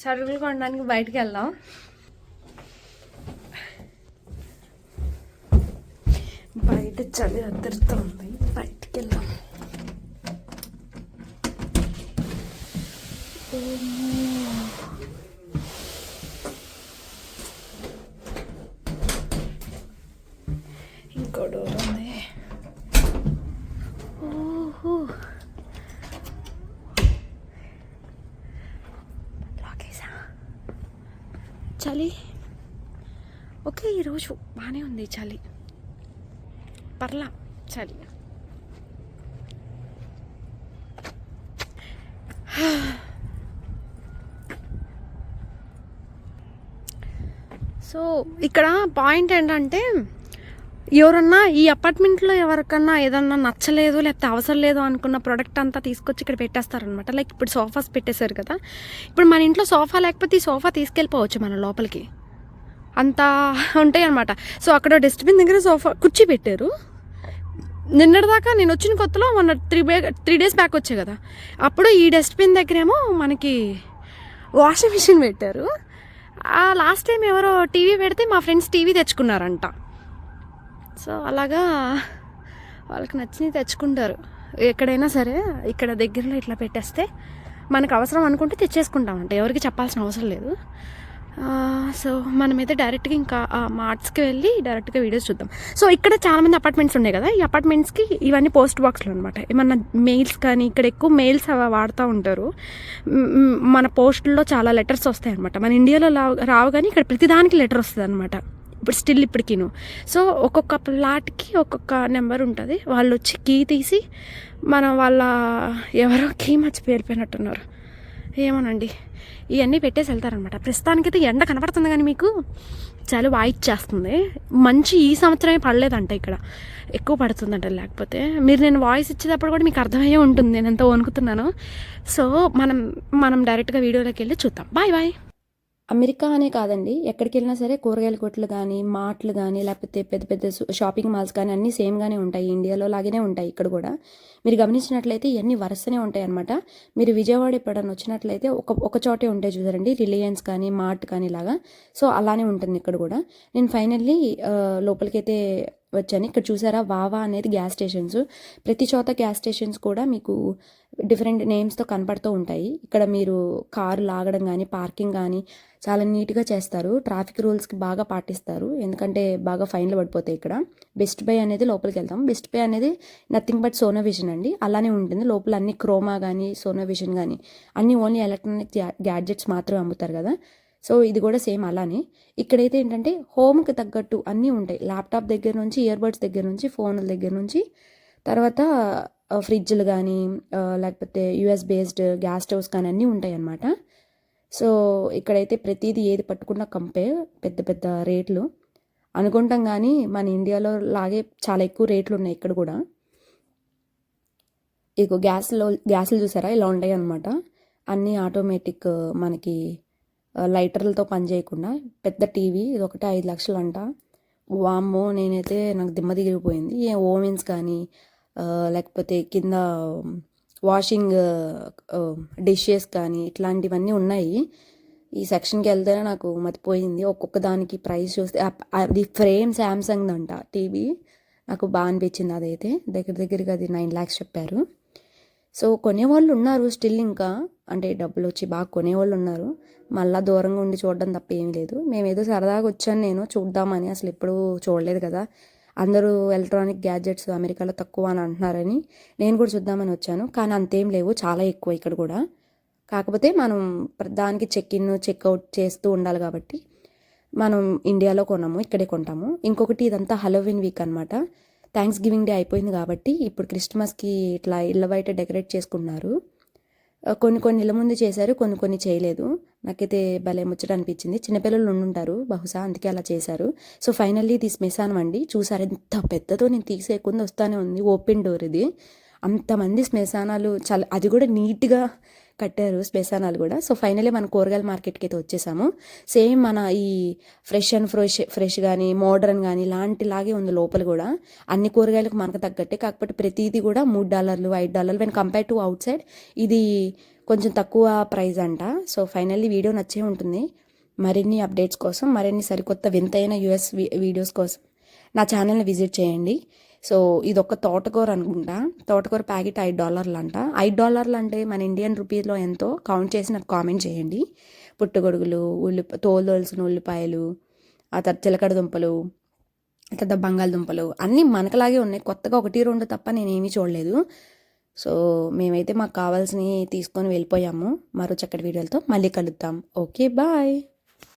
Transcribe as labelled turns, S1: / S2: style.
S1: సరుకులు కొనడానికి బయటికి వెళ్దాం. బయట చలి అద్దరుతుంది. బయటికి వెళ్దాం. ఇంకో డోర్ చలి. ఓకే ఈరోజు బాగానే ఉంది చలి. పర్లా చలి. సో ఇక్కడ పాయింట్ ఏంటంటే ఎవరన్నా ఈ అపార్ట్మెంట్లో ఎవరికన్నా ఏదన్నా నచ్చలేదు లేకపోతే అవసరం లేదు అనుకున్న ప్రోడక్ట్ అంతా తీసుకొచ్చి ఇక్కడ పెట్టేస్తారనమాట లైక్ ఇప్పుడు సోఫాస్ పెట్టేశారు కదా. ఇప్పుడు మన ఇంట్లో సోఫా లేకపోతే ఈ సోఫా తీసుకెళ్ళిపోవచ్చు మన లోపలికి. అంతా ఉంటాయి అనమాట సో అక్కడ డస్ట్బిన్ దగ్గర సోఫా కుర్చీ పెట్టారు. నిన్నటిదాకా నేను వచ్చిన కొత్తలో మొన్న త్రీ బే త్రీ డేస్ బ్యాక్ వచ్చాయి కదా. అప్పుడు ఈ డస్ట్బిన్ దగ్గరేమో మనకి వాషింగ్ మిషన్ పెట్టారు. లాస్ట్ టైం ఎవరో టీవీ పెడితే మా ఫ్రెండ్స్ టీవీ తెచ్చుకున్నారంట. సో అలాగా వాళ్ళకి నచ్చినవి తెచ్చుకుంటారు. ఎక్కడైనా సరే ఇక్కడ దగ్గరలో ఇట్లా పెట్టేస్తే మనకు అవసరం అనుకుంటే తెచ్చేసుకుంటామంట. ఎవరికి చెప్పాల్సిన అవసరం లేదు. సో మనమైతే డైరెక్ట్గా ఇంకా మార్ట్స్కి వెళ్ళి డైరెక్ట్గా వీడియోస్ చూద్దాం. సో ఇక్కడ చాలామంది అపార్ట్మెంట్స్ ఉన్నాయి కదా ఈ అపార్ట్మెంట్స్కి ఇవన్నీ పోస్ట్ బాక్స్లు అనమాట ఏమన్నా మెయిల్స్ కానీ ఇక్కడ ఎక్కువ మెయిల్స్ అవి వాడుతూ ఉంటారు. మన పోస్టుల్లో చాలా లెటర్స్ వస్తాయి అనమాట మన ఇండియాలో రావు రావు కానీ ఇక్కడ ప్రతిదానికి లెటర్ వస్తుంది అనమాట ఇప్పుడు స్టిల్ ఇప్పటికిను. సో ఒక్కొక్క ప్లాట్కి ఒక్కొక్క నెంబర్ ఉంటుంది. వాళ్ళు వచ్చి కీ తీసి మనం వాళ్ళ ఎవరో కీ మర్చి పేరిపోయినట్టున్నారు ఏమోనండి. ఇవన్నీ పెట్టేసి వెళ్తారనమాట ప్రస్తుతానికైతే ఎండ కనపడుతుంది కానీ మీకు చలి వాయిచ్చేస్తుంది మంచి ఈ సంవత్సరమే పడలేదంట ఇక్కడ. ఎక్కువ పడుతుందంట లేకపోతే. మీరు నేను వాయిస్ ఇచ్చేటప్పుడు కూడా మీకు అర్థమయ్యే ఉంటుంది. నేను ఎంత వణుకుతున్నాను. సో మనం మనం డైరెక్ట్గా వీడియోలోకి వెళ్ళి చూద్దాం. బాయ్ బాయ్
S2: అమెరికా అనే కాదండి. ఎక్కడికి వెళ్ళినా సరే కూరగాయల కొట్లు కానీ మార్ట్లు కానీ లేకపోతే పెద్ద పెద్ద షాపింగ్ మాల్స్ కానీ అన్నీ సేమ్గానే ఉంటాయి. ఇండియాలో లాగానే ఉంటాయి ఇక్కడ కూడా. మీరు గమనించినట్లయితే ఇవన్నీ వరుసనే ఉంటాయి అనమాట మీరు విజయవాడ ఎప్పుడన్నా వచ్చినట్లయితే ఒక ఒక చోటే ఉంటాయి చూసారండి. రిలయన్స్ కానీ మార్ట్ కానీ ఇలాగా సో అలానే ఉంటుంది ఇక్కడ కూడా. నేను ఫైనల్లీ లోపలికైతే వచ్చాను. ఇక్కడ చూసారా వావా అనేది గ్యాస్ స్టేషన్స్ ప్రతి చోట గ్యాస్ స్టేషన్స్ కూడా మీకు డిఫరెంట్ నేమ్స్తో కనపడుతూ ఉంటాయి. ఇక్కడ మీరు కారు లాగడం కానీ పార్కింగ్ కానీ చాలా నీట్గా చేస్తారు. ట్రాఫిక్ రూల్స్కి బాగా పాటిస్తారు. ఎందుకంటే బాగా ఫైన్లు పడిపోతాయి ఇక్కడ. బెస్ట్ బై అనేది లోపలికి వెళ్తాం. బెస్ట్ బై అనేది నథింగ్ బట్ సోనో విజన్ అండి. అలానే ఉంటుంది. లోపల అన్ని క్రోమా కానీ సోనో విజన్ కానీ అన్ని ఓన్లీ ఎలక్ట్రానిక్ గ్యాడ్జెట్స్ మాత్రమే అమ్ముతారు కదా. సో ఇది కూడా సేమ్ అలానే. ఇక్కడైతే ఏంటంటే హోమ్కి తగ్గట్టు అన్నీ ఉంటాయి. ల్యాప్టాప్ దగ్గర నుంచి ఇయర్బడ్స్ దగ్గర నుంచి ఫోన్ల దగ్గర నుంచి. తర్వాత ఫ్రిడ్జ్లు కానీ లేకపోతే యుఎస్ బేస్డ్ గ్యాస్ స్టవ్స్ కానీ అన్నీ ఉంటాయి అన్నమాట సో ఇక్కడైతే ప్రతిదీ ఏది పట్టుకున్నా కంపే పెద్ద పెద్ద రేట్లు. అనుకుంటాం కానీ మన ఇండియాలో లాగే చాలా ఎక్కువ రేట్లు ఉన్నాయి ఇక్కడ కూడా. ఇక గ్యాస్లో గ్యాస్లు చూసారా? ఇలా ఉంటాయి అన్నమాట అన్నీ ఆటోమేటిక్ మనకి లైటర్లతో పని చేయకుండా పెద్ద టీవీ ఇది ఒకటి ఐదు లక్షలు అంట వామ్మో నేనైతే నాకు దిమ్మ దిగిరిపోయింది ఏ ఓవెన్స్ కానీ లేకపోతే కింద వాషింగ్ డిషెస్ కానీ ఇట్లాంటివన్నీ ఉన్నాయి. ఈ సెక్షన్కి వెళ్తేనే నాకు మతిపోయింది. ఒక్కొక్క దానికి ప్రైస్ చూస్తే అది ఫ్రేమ్ శాంసంగ్ అంట టీవీ. నాకు బాగా అనిపించింది అదైతే. దగ్గర దగ్గరగా అది నైన్ ల్యాక్స్ చెప్పారు. సో కొనేవాళ్ళు ఉన్నారు స్టిల్ ఇంకా. అంటే డబ్బులు వచ్చి బాగా కొనేవాళ్ళు ఉన్నారు మళ్ళీ దూరంగా ఉండి చూడడం తప్ప ఏమీ లేదు. మేము ఏదో సరదాగా వచ్చాను నేను చూద్దామని అసలు ఎప్పుడూ చూడలేదు కదా. అందరూ ఎలక్ట్రానిక్ గ్యాడ్జెట్స్ అమెరికాలో తక్కువ అని అంటున్నారని నేను కూడా చూద్దామని వచ్చాను. కానీ అంతేం లేవు చాలా ఎక్కువ ఇక్కడ కూడా. కాకపోతే మనం దానికి చెక్ ఇన్ చెక్అవుట్ చేస్తూ ఉండాలి కాబట్టి మనం ఇండియాలో కొనము ఇక్కడే కొంటాము. ఇంకొకటి ఇదంతా హలోవిన్ వీక్ అనమాట థ్యాంక్స్ గివింగ్ డే అయిపోయింది కాబట్టి ఇప్పుడు క్రిస్మస్కి ఇట్లా ఇళ్ళ బయట డెకరేట్ చేసుకున్నారు. కొన్ని కొన్ని ఇళ్ళ ముందు చేశారు కొన్ని కొన్ని చేయలేదు. నాకైతే భలే ముచ్చట అనిపించింది. చిన్నపిల్లలు ఉండుంటారు బహుశా అందుకే అలా చేశారు. సో ఫైనల్లీ తీసి శ్మశానం అండి చూసారు ఎంత పెద్దదో నేను తీసేయకుండా వస్తానే ఉంది ఓపెన్ డోర్ ఇది. అంతమంది శ్మశానాలు చాలా అది కూడా నీట్గా కట్టారు శ్మశానాలు కూడా. సో ఫైనలీ మన కూరగాయల మార్కెట్కి అయితే వచ్చేసాము. సేమ్ మన ఈ ఫ్రెష్ అండ్ ఫ్రెష్ ఫ్రెష్ కానీ మోడర్న్ కానీ ఇలాంటిలాగే ఉంది లోపల కూడా. అన్ని కూరగాయలకు మనకు తగ్గట్టే కాకపోతే ప్రతిదీ కూడా మూడు డాలర్లు ఐదు డాలర్లు. When compare to outside ఇది కొంచెం తక్కువ ప్రైస్ అంట. సో ఫైనల్లీ వీడియో నచ్చే ఉంటుంది. మరిన్ని అప్డేట్స్ కోసం మరిన్ని సరికొత్త వింతైన యూఎస్ వీడియోస్ కోసం నా ఛానల్ని విజిట్ చేయండి. సో ఇది ఒక తోటకూర అనుకుంటా. తోటకూర ప్యాకెట్ ఐదు డాలర్లు అంట ఐదు డాలర్లు అంటే మన ఇండియన్ రూపీస్లో ఎంతో కౌంట్ చేసి నాకు కామెంట్ చేయండి. పుట్టగొడుగులు ఉల్లి తోలు ఉల్లిపాయలు ఆ తర్వాత చిలకడ దుంపలు తర్వాత బంగాళదుంపలు అన్నీ మనకలాగే ఉన్నాయి. కొత్తగా ఒకటి రెండు తప్ప నేనేమీ చూడలేదు. సో మేమైతే మాకు కావాల్సినవి తీసుకొని వెళ్ళిపోయాము. మరో చక్కటి వీడియోలతో మళ్ళీ కలుద్దాం. Okay bye.